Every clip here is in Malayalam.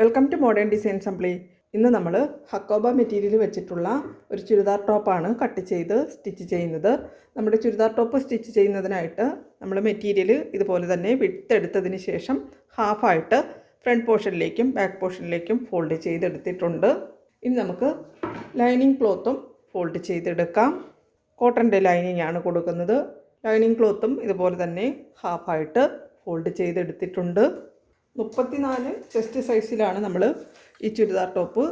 Welcome to modern design assembly ഇന്ന് നമ്മൾ ഹക്കോബ മെറ്റീരിയൽ വെച്ചിട്ടുള്ള ഒരു ചുരിദാർ ടോപ്പാണ് കട്ട് ചെയ്ത് സ്റ്റിച്ച് ചെയ്യുന്നത്. നമ്മുടെ ചുരിദാർ ടോപ്പ് സ്റ്റിച്ച് ചെയ്യുന്നതിനായിട്ട് നമ്മൾ മെറ്റീരിയൽ ഇതുപോലെ തന്നെ വിട്ടെടുത്തതിന് ശേഷം ഹാഫായിട്ട് ഫ്രണ്ട് പോർഷനിലേക്കും ബാക്ക് പോർഷനിലേക്കും ഫോൾഡ് ചെയ്തെടുത്തിട്ടുണ്ട്. ഇനി നമുക്ക് ലൈനിങ് ക്ലോത്തും ഫോൾഡ് ചെയ്തെടുക്കാം. കോട്ടന്റെ ലൈനിങ് ആണ് കൊടുക്കുന്നത്. ലൈനിങ് ക്ലോത്തും ഇതുപോലെ തന്നെ ഹാഫായിട്ട് ഫോൾഡ് ചെയ്തെടുത്തിട്ടുണ്ട്. മുപ്പത്തിനാല് ചെസ്റ്റ് സൈസിലാണ് നമ്മൾ ഈ ചുരിദാർ ടോപ്പ്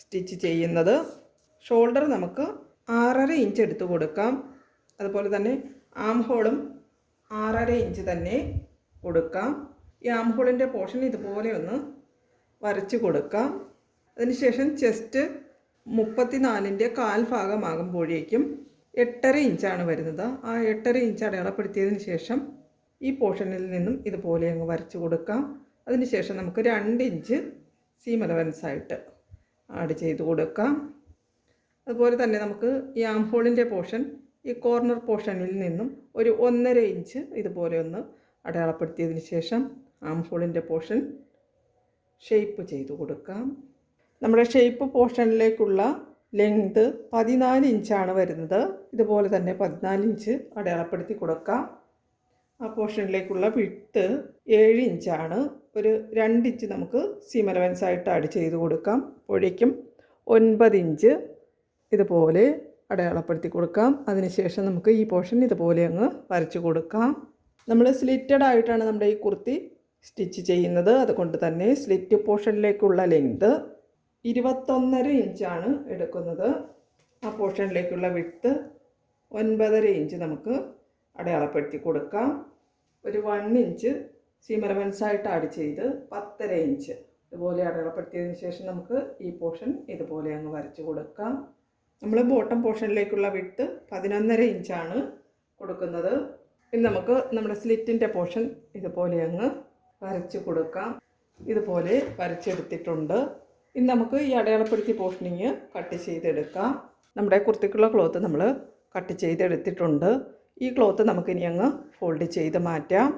സ്റ്റിച്ച് ചെയ്യുന്നത്. ഷോൾഡർ നമുക്ക് ആറര ഇഞ്ച് എടുത്തു കൊടുക്കാം. അതുപോലെ തന്നെ ആം ഹോളും ആറര ഇഞ്ച് തന്നെ കൊടുക്കാം. ഈ ആം ഹോളിന്റെ പോർഷൻ ഇതുപോലെ ഒന്ന് വരച്ച് കൊടുക്കാം. അതിനുശേഷം ചെസ്റ്റ് മുപ്പത്തിനാലിന്റെ കാൽ ഭാഗമാകുമ്പോഴേക്കും എട്ടര ഇഞ്ചാണ് വരുന്നത്. ആ എട്ടര ഇഞ്ച് അടയാളപ്പെടുത്തിയതിന് ശേഷം ഈ പോർഷനിൽ നിന്നും ഇതുപോലെ അങ്ങ് വരച്ച് കൊടുക്കാം. അതിനുശേഷം നമുക്ക് രണ്ട് ഇഞ്ച് സീം അലവൻസ് ആയിട്ട് ആഡ് ചെയ്ത് കൊടുക്കാം. അതുപോലെ തന്നെ നമുക്ക് ഈ ആം ഹോളിന്റെ പോർഷൻ ഈ കോർണർ പോർഷനിൽ നിന്നും ഒരു ഒന്നര ഇഞ്ച് ഇതുപോലെ ഒന്ന് അടയാളപ്പെടുത്തിയതിന് ശേഷം ആം ഹോളിന്റെ പോർഷൻ ഷേപ്പ് ചെയ്ത് കൊടുക്കാം. നമ്മുടെ ഷേപ്പ് പോർഷനിലേക്കുള്ള ലെങ്ത് പതിനാല് ഇഞ്ചാണ് വരുന്നത്. ഇതുപോലെ തന്നെ പതിനാല് ഇഞ്ച് അടയാളപ്പെടുത്തി കൊടുക്കാം. ആ പോർഷനിലേക്കുള്ള വിട്ട് ഏഴ് ഇഞ്ചാണ്. ഒരു രണ്ട് ഇഞ്ച് നമുക്ക് സീം ആയിട്ട് ആഡ് ചെയ്ത് കൊടുക്കാം. അപ്പോഴേക്കും ഒൻപത് ഇഞ്ച് ഇതുപോലെ അടയാളപ്പെടുത്തി കൊടുക്കാം. അതിനുശേഷം നമുക്ക് ഈ പോർഷൻ ഇതുപോലെ അങ്ങ് വരച്ച് കൊടുക്കാം. നമ്മൾ സ്ലിറ്റഡ് ആയിട്ടാണ് നമ്മുടെ ഈ കുർത്തി സ്റ്റിച്ച് ചെയ്യുന്നത്. അതുകൊണ്ട് തന്നെ സ്ലിറ്റ് പോർഷനിലേക്കുള്ള ലെങ്ത് ഇരുപത്തൊന്നര ഇഞ്ചാണ് എടുക്കുന്നത്. ആ പോർഷനിലേക്കുള്ള വിട്ട് ഒൻപതര ഇഞ്ച് നമുക്ക് അടയാളപ്പെടുത്തി കൊടുക്കാം. ഒരു വൺ ഇഞ്ച് സീം അലവൻസ് ആയിട്ട് ആഡ് ചെയ്ത് പത്തര ഇഞ്ച് ഇതുപോലെ അടയാളപ്പെടുത്തിയതിന് ശേഷം നമുക്ക് ഈ പോർഷൻ ഇതുപോലെ അങ്ങ് വരച്ച് കൊടുക്കാം. നമ്മൾ ബോട്ടം പോർഷനിലേക്കുള്ള വിട്ട് പതിനൊന്നര ഇഞ്ചാണ് കൊടുക്കുന്നത്. ഇനി നമുക്ക് നമ്മുടെ സ്ലിറ്റിന്റെ പോർഷൻ ഇതുപോലെ അങ്ങ് വരച്ച് കൊടുക്കാം. ഇതുപോലെ വരച്ചെടുത്തിട്ടുണ്ട്. ഇനി നമുക്ക് ഈ അടയാളപ്പെടുത്തിയ പോർഷനിങ് കട്ട് ചെയ്തെടുക്കാം. നമ്മുടെ കുർത്തിക്കുള്ള ക്ലോത്ത് നമ്മൾ കട്ട് ചെയ്തെടുത്തിട്ടുണ്ട്. ഈ ക്ലോത്ത് നമുക്കിനി അങ്ങ് ഫോൾഡ് ചെയ്ത് മാറ്റാം.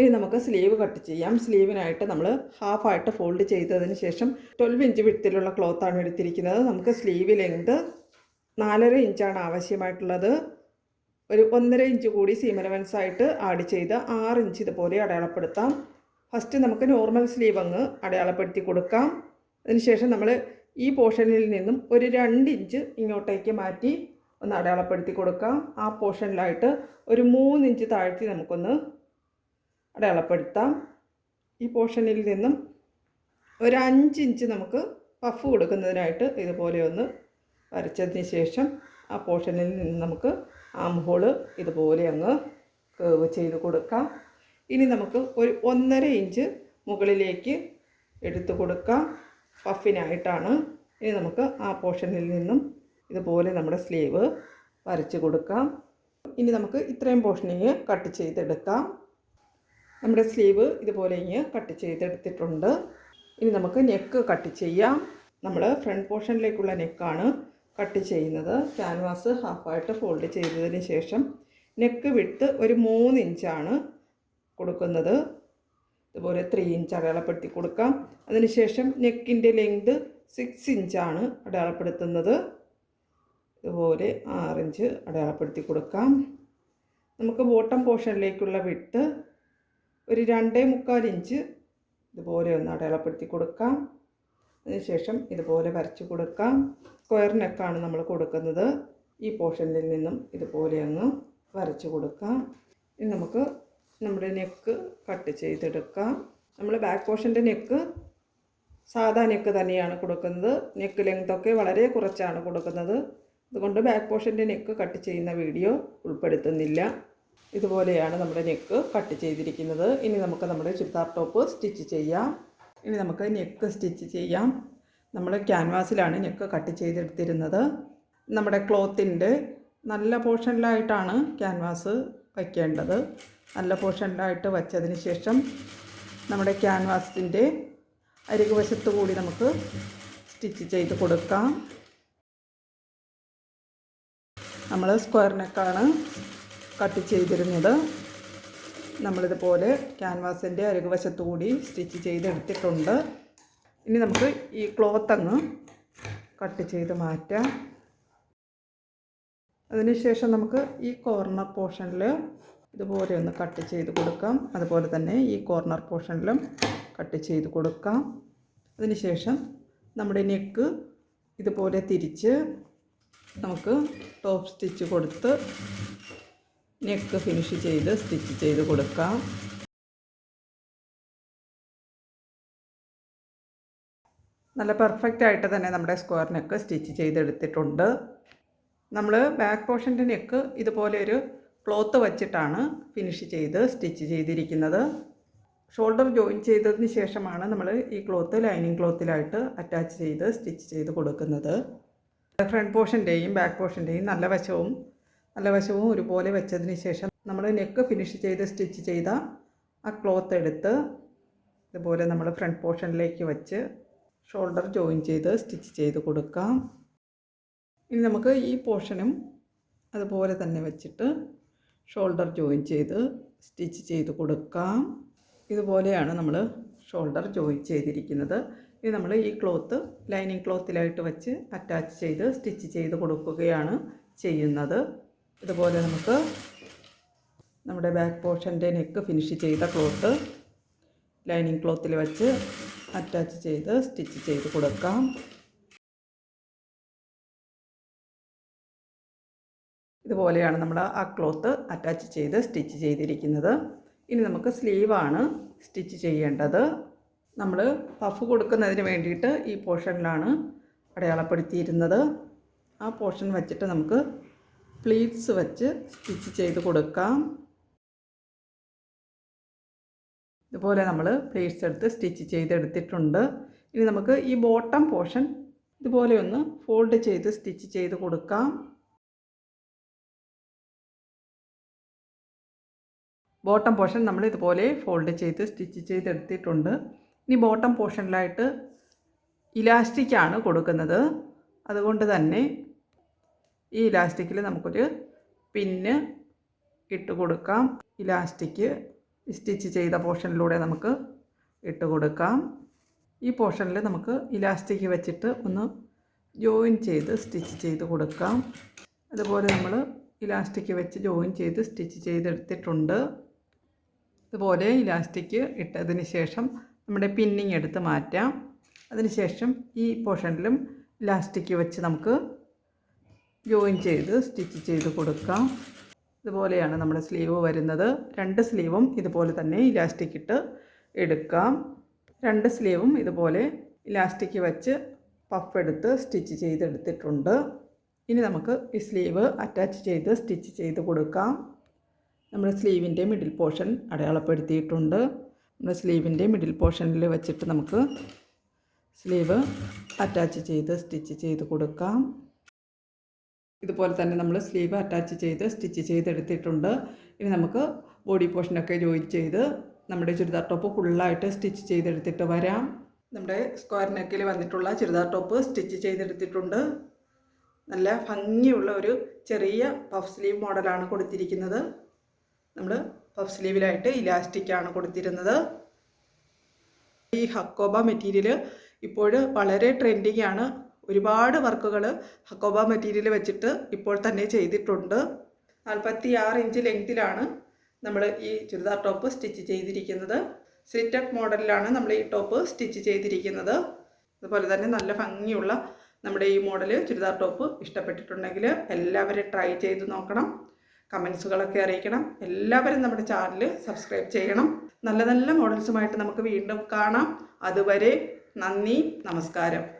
ഇനി നമുക്ക് സ്ലീവ് കട്ട് ചെയ്യാം. സ്ലീവിനായിട്ട് നമ്മൾ ഹാഫായിട്ട് ഫോൾഡ് ചെയ്തതിന് ശേഷം ട്വൽവ് ഇഞ്ച് വിടത്തിലുള്ള ക്ലോത്താണ് എടുത്തിരിക്കുന്നത്. നമുക്ക് സ്ലീവ് ലെങ്ത് നാലര ഇഞ്ചാണ് ആവശ്യമായിട്ടുള്ളത്. ഒരു ഒന്നര ഇഞ്ച് കൂടി സീമലവൻസ് ആയിട്ട് ആഡ് ചെയ്ത് ആറ് ഇഞ്ച് ഇതുപോലെ അടയാളപ്പെടുത്താം. ഫസ്റ്റ് നമുക്ക് നോർമൽ സ്ലീവ് അങ്ങ് അടയാളപ്പെടുത്തി കൊടുക്കാം. അതിനുശേഷം നമ്മൾ ഈ പോർഷനിൽ നിന്നും ഒരു രണ്ട് ഇഞ്ച് ഇങ്ങോട്ടേക്ക് മാറ്റി ഒന്ന് അടയാളപ്പെടുത്തി കൊടുക്കാം. ആ പോർഷനിലായിട്ട് ഒരു മൂന്നിഞ്ച് താഴ്ത്തി നമുക്കൊന്ന് അടയാളപ്പെടുത്താം. ഈ പോർഷനിൽ നിന്നും ഒരു അഞ്ചിഞ്ച് നമുക്ക് പഫ് കൊടുക്കുന്നതിനായിട്ട് ഇതുപോലെ ഒന്ന് വരച്ചതിന് ശേഷം ആ പോർഷനിൽ നിന്ന് നമുക്ക് ആം ഹോൾ ഇതുപോലെ അങ്ങ് കേവ് ചെയ്ത് കൊടുക്കാം. ഇനി നമുക്ക് ഒരു ഒന്നര ഇഞ്ച് മുകളിലേക്ക് എടുത്തു കൊടുക്കാം. പഫിനായിട്ടാണ്. ഇനി നമുക്ക് ആ പോർഷനിൽ നിന്നും ഇതുപോലെ നമ്മുടെ സ്ലീവ് വരച്ച് കൊടുക്കാം. ഇനി നമുക്ക് ഇത്രയും പോർഷനിങ് കട്ട് ചെയ്തെടുക്കാം. നമ്മുടെ സ്ലീവ് ഇതുപോലെ ഇങ്ങ് കട്ട് ചെയ്തെടുത്തിട്ടുണ്ട്. ഇനി നമുക്ക് നെക്ക് കട്ട് ചെയ്യാം. നമ്മൾ ഫ്രണ്ട് പോർഷനിലേക്കുള്ള നെക്കാണ് കട്ട് ചെയ്യുന്നത്. ക്യാൻവാസ് ഹാഫായിട്ട് ഫോൾഡ് ചെയ്തതിന് ശേഷം നെക്ക് വിട്ട് ഒരു മൂന്ന് ഇഞ്ചാണ് കൊടുക്കുന്നത്. ഇതുപോലെ ത്രീ ഇഞ്ച് അടയാളപ്പെടുത്തി കൊടുക്കാം. അതിനുശേഷം നെക്കിന്റെ ലെങ്ത് സിക്സ് ഇഞ്ചാണ് അടയാളപ്പെടുത്തുന്നത്. ഇതുപോലെ ആറിഞ്ച് അടയാളപ്പെടുത്തി കൊടുക്കാം. നമുക്ക് ബോട്ടം പോർഷനിലേക്കുള്ള വിട്ട് ഒരു രണ്ടേ മുക്കാൽ ഇഞ്ച് ഇതുപോലെ ഒന്ന് അടയാളപ്പെടുത്തി കൊടുക്കാം. അതിനുശേഷം ഇതുപോലെ വരച്ച് കൊടുക്കാം. സ്ക്വയർ നെക്കാണ് നമ്മൾ കൊടുക്കുന്നത്. ഈ പോർഷനിൽ നിന്നും ഇതുപോലെ അങ്ങ് വരച്ച് കൊടുക്കാം. ഇനി നമുക്ക് നമ്മുടെ നെക്ക് കട്ട് ചെയ്തെടുക്കാം. നമ്മൾ ബാക്ക് പോർഷന്റെ നെക്ക് സാധാ നെക്ക് തന്നെയാണ് കൊടുക്കുന്നത്. നെക്ക് ലെങ്തൊക്കെ വളരെ കുറച്ചാണ് കൊടുക്കുന്നത്. അതുകൊണ്ട് ബാക്ക് പോർഷന്റെ നെക്ക് കട്ട് ചെയ്യുന്ന വീഡിയോ ഉൾപ്പെടുത്തുന്നില്ല. ഇതുപോലെയാണ് നമ്മുടെ നെക്ക് കട്ട് ചെയ്തിരിക്കുന്നത്. ഇനി നമുക്ക് നമ്മുടെ ചുരിദാർ ടോപ്പ് സ്റ്റിച്ച് ചെയ്യാം. ഇനി നമുക്ക് നെക്ക് സ്റ്റിച്ച് ചെയ്യാം. നമ്മൾ ക്യാൻവാസിലാണ് നെക്ക് കട്ട് ചെയ്തെടുത്തിരുന്നത്. നമ്മുടെ ക്ലോത്തിന്റെ നല്ല പോർഷനിലായിട്ടാണ് ക്യാൻവാസ് വയ്ക്കേണ്ടത് നല്ല പോർഷനിലായിട്ട് വച്ചതിന് ശേഷം നമ്മുടെ ക്യാൻവാസിന്റെ അരികുവശത്ത് കൂടി നമുക്ക് സ്റ്റിച്ച് ചെയ്ത് കൊടുക്കാം. നമ്മൾ സ്ക്വയർ നെക്കാണ് കട്ട് ചെയ്തിരുന്നത്. നമ്മളിതുപോലെ ക്യാൻവാസിന്റെ അരുകുവശത്തു കൂടി സ്റ്റിച്ച് ചെയ്തെടുത്തിട്ടുണ്ട്. ഇനി നമുക്ക് ഈ ക്ലോത്ത് അങ്ങ് കട്ട് ചെയ്ത് മാറ്റാം. അതിനുശേഷം നമുക്ക് ഈ കോർണർ പോർഷനിൽ ഇതുപോലെ ഒന്ന് കട്ട് ചെയ്ത് കൊടുക്കാം. അതുപോലെ തന്നെ ഈ കോർണർ പോർഷനിലും കട്ട് ചെയ്ത് കൊടുക്കാം. അതിനുശേഷം നമ്മുടെ നെക്ക് ഇതുപോലെ തിരിച്ച് നമുക്ക് ടോപ്പ് സ്റ്റിച്ച് കൊടുത്ത് നെക്ക് ഫിനിഷ് ചെയ്ത് സ്റ്റിച്ച് ചെയ്ത് കൊടുക്കാം. നല്ല പെർഫെക്റ്റ് ആയിട്ട് തന്നെ നമ്മുടെ സ്ക്വയർ നെക്ക് സ്റ്റിച്ച് ചെയ്തെടുത്തിട്ടുണ്ട്. നമ്മൾ ബാക്ക് പോർഷന്റെ നെക്ക് ഇതുപോലെ ഒരു ക്ലോത്ത് വച്ചിട്ടാണ് ഫിനിഷ് ചെയ്ത് സ്റ്റിച്ച് ചെയ്തിരിക്കുന്നത്. ഷോൾഡർ ജോയിൻ ചെയ്തതിന് ശേഷമാണ് നമ്മൾ ഈ ക്ലോത്ത് ലൈനിങ് ക്ലോത്തിലായിട്ട് അറ്റാച്ച് ചെയ്ത് സ്റ്റിച്ച് ചെയ്ത് കൊടുക്കുന്നത്. ഫ്രണ്ട് പോർഷന്റെയും ബാക്ക് പോർഷന്റെയും നല്ല വശവും നല്ല വശവും ഒരുപോലെ വെച്ചതിന് ശേഷം നമ്മൾ നെക്ക് ഫിനിഷ് ചെയ്ത് സ്റ്റിച്ച് ചെയ്ത ആ ക്ലോത്ത് എടുത്ത് ഇതുപോലെ നമ്മൾ ഫ്രണ്ട് പോർഷനിലേക്ക് വെച്ച് ഷോൾഡർ ജോയിൻ ചെയ്ത് സ്റ്റിച്ച് ചെയ്ത് കൊടുക്കാം. ഇനി നമുക്ക് ഈ പോർഷനും അതുപോലെ തന്നെ വെച്ചിട്ട് ഷോൾഡർ ജോയിൻ ചെയ്ത് സ്റ്റിച്ച് ചെയ്ത് കൊടുക്കാം. ഇതുപോലെയാണ് നമ്മൾ ഷോൾഡർ ജോയിൻ ചെയ്തിരിക്കുന്നത്. ഇനി നമ്മൾ ഈ ക്ലോത്ത് ലൈനിങ് ക്ലോത്തിലായിട്ട് വെച്ച് അറ്റാച്ച് ചെയ്ത് സ്റ്റിച്ച് ചെയ്ത് കൊടുക്കുകയാണ് ചെയ്യുന്നത്. ഇതുപോലെ നമുക്ക് നമ്മുടെ ബാക്ക് പോർഷന്റെ നെക്ക് ഫിനിഷ് ചെയ്ത ക്ലോത്ത് ലൈനിങ് ക്ലോത്തിൽ വെച്ച് അറ്റാച്ച് ചെയ്ത് സ്റ്റിച്ച് ചെയ്ത് കൊടുക്കാം. ഇതുപോലെയാണ് നമ്മൾ ആ ക്ലോത്ത് അറ്റാച്ച് ചെയ്ത് സ്റ്റിച്ച് ചെയ്തിരിക്കുന്നത്. ഇനി നമുക്ക് സ്ലീവാണ് സ്റ്റിച്ച് ചെയ്യേണ്ടത്. നമ്മൾ പഫ് കൊടുക്കുന്നതിന് വേണ്ടിയിട്ട് ഈ പോർഷനിലാണ് അടയാളപ്പെടുത്തിയിരുന്നത്. ആ പോർഷൻ വെച്ചിട്ട് നമുക്ക് പ്ലീറ്റ്സ് വെച്ച് സ്റ്റിച്ച് ചെയ്ത് കൊടുക്കാം. ഇതുപോലെ നമ്മൾ പ്ലീറ്റ്സ് എടുത്ത് സ്റ്റിച്ച് ചെയ്തെടുത്തിട്ടുണ്ട്. ഇനി നമുക്ക് ഈ ബോട്ടം പോർഷൻ ഇതുപോലെ ഒന്ന് ഫോൾഡ് ചെയ്ത് സ്റ്റിച്ച് ചെയ്ത് കൊടുക്കാം. ബോട്ടം പോർഷൻ നമ്മൾ ഇതുപോലെ ഫോൾഡ് ചെയ്ത് സ്റ്റിച്ച് ചെയ്തെടുത്തിട്ടുണ്ട്. ഇനി ബോട്ടം പോർഷനിലായിട്ട് ഇലാസ്റ്റിക്കാണ് കൊടുക്കുന്നത്. അതുകൊണ്ട് തന്നെ ഈ ഇലാസ്റ്റിക്കിൽ നമുക്കൊരു പിന്ന് ഇട്ട് കൊടുക്കാം. ഇലാസ്റ്റിക്ക് സ്റ്റിച്ച് ചെയ്ത പോർഷനിലൂടെ നമുക്ക് ഇട്ട് കൊടുക്കാം. ഈ പോർഷനിൽ നമുക്ക് ഇലാസ്റ്റിക് വെച്ചിട്ട് ഒന്ന് ജോയിൻ ചെയ്ത് സ്റ്റിച്ച് ചെയ്ത് കൊടുക്കാം. അതുപോലെ നമ്മൾ ഇലാസ്റ്റിക് വെച്ച് ജോയിൻ ചെയ്ത് സ്റ്റിച്ച് ചെയ്തെടുത്തിട്ടുണ്ട്. ഇതുപോലെ ഇലാസ്റ്റിക് ഇട്ടതിന് ശേഷം നമ്മുടെ പിന്നിങ് എടുത്ത് മാറ്റാം. അതിനുശേഷം ഈ പോർഷനിലും ഇലാസ്റ്റിക് വെച്ച് നമുക്ക് ജോയിൻ ചെയ്ത് സ്റ്റിച്ച് ചെയ്ത് കൊടുക്കാം. ഇതുപോലെയാണ് നമ്മുടെ സ്ലീവ് വരുന്നത്. രണ്ട് സ്ലീവും ഇതുപോലെ തന്നെ ഇലാസ്റ്റിക് ഇട്ട് എടുക്കാം. രണ്ട് സ്ലീവും ഇതുപോലെ ഇലാസ്റ്റിക് വെച്ച് പഫ് എടുത്ത് സ്റ്റിച്ച് ചെയ്തെടുത്തിട്ടുണ്ട്. ഇനി നമുക്ക് ഈ സ്ലീവ് അറ്റാച്ച് ചെയ്ത് സ്റ്റിച്ച് ചെയ്ത് കൊടുക്കാം. നമ്മുടെ സ്ലീവിന്റെ മിഡിൽ പോർഷൻ അടയാളപ്പെടുത്തിയിട്ടുണ്ട്. നമ്മുടെ സ്ലീവിന്റെ മിഡിൽ പോർഷനിൽ വെച്ചിട്ട് നമുക്ക് സ്ലീവ് അറ്റാച്ച് ചെയ്ത് സ്റ്റിച്ച് ചെയ്ത് കൊടുക്കാം. ഇതുപോലെ തന്നെ നമ്മൾ സ്ലീവ് അറ്റാച്ച് ചെയ്ത് സ്റ്റിച്ച് ചെയ്തെടുത്തിട്ടുണ്ട്. ഇനി നമുക്ക് ബോഡി പോർഷനൊക്കെ ജോയിൻ ചെയ്ത് നമ്മുടെ ചുരിദാർ ടോപ്പ് ഫുള്ളായിട്ട് സ്റ്റിച്ച് ചെയ്തെടുത്തിട്ട് വരാം. നമ്മുടെ സ്ക്വയർ നെക്കിൽ വന്നിട്ടുള്ള ചുരിദാർ ടോപ്പ് സ്റ്റിച്ച് ചെയ്തെടുത്തിട്ടുണ്ട്. നല്ല ഭംഗിയുള്ള ഒരു ചെറിയ പഫ് സ്ലീവ് മോഡലാണ് കൊടുത്തിരിക്കുന്നത്. നമ്മൾ പഫ് സ്ലീവിലായിട്ട് ഇലാസ്റ്റിക്കാണ് കൊടുത്തിരുന്നത്. ഈ ഹക്കോബ മെറ്റീരിയൽ ഇപ്പോൾ വളരെ ട്രെൻഡിങ് ആണ്. ഒരുപാട് വർക്കുകൾ ഹക്കോബ മെറ്റീരിയൽ വെച്ചിട്ട് ഇപ്പോൾ തന്നെ ചെയ്തിട്ടുണ്ട്. നാൽപ്പത്തി ആറ് ഇഞ്ച് ലെങ്തിലാണ് നമ്മൾ ഈ ചുരിദാർ ടോപ്പ് സ്റ്റിച്ച് ചെയ്തിരിക്കുന്നത്. സിറ്റപ്പ് മോഡലിലാണ് നമ്മൾ ഈ ടോപ്പ് സ്റ്റിച്ച് ചെയ്തിരിക്കുന്നത്. അതുപോലെ തന്നെ നല്ല ഭംഗിയുള്ള നമ്മുടെ ഈ മോഡൽ ചുരിദാർ ടോപ്പ് ഇഷ്ടപ്പെട്ടിട്ടുണ്ടെങ്കിൽ എല്ലാവരും ട്രൈ ചെയ്ത് നോക്കണം. കമൻസുകളൊക്കെ അറിയിക്കണം. എല്ലാവരും നമ്മുടെ ചാനൽ സബ്സ്ക്രൈബ് ചെയ്യണം. നല്ല നല്ല മോഡൽസുമായിട്ട് നമുക്ക് വീണ്ടും കാണാം. അതുവരെ നന്ദി നമസ്കാരം.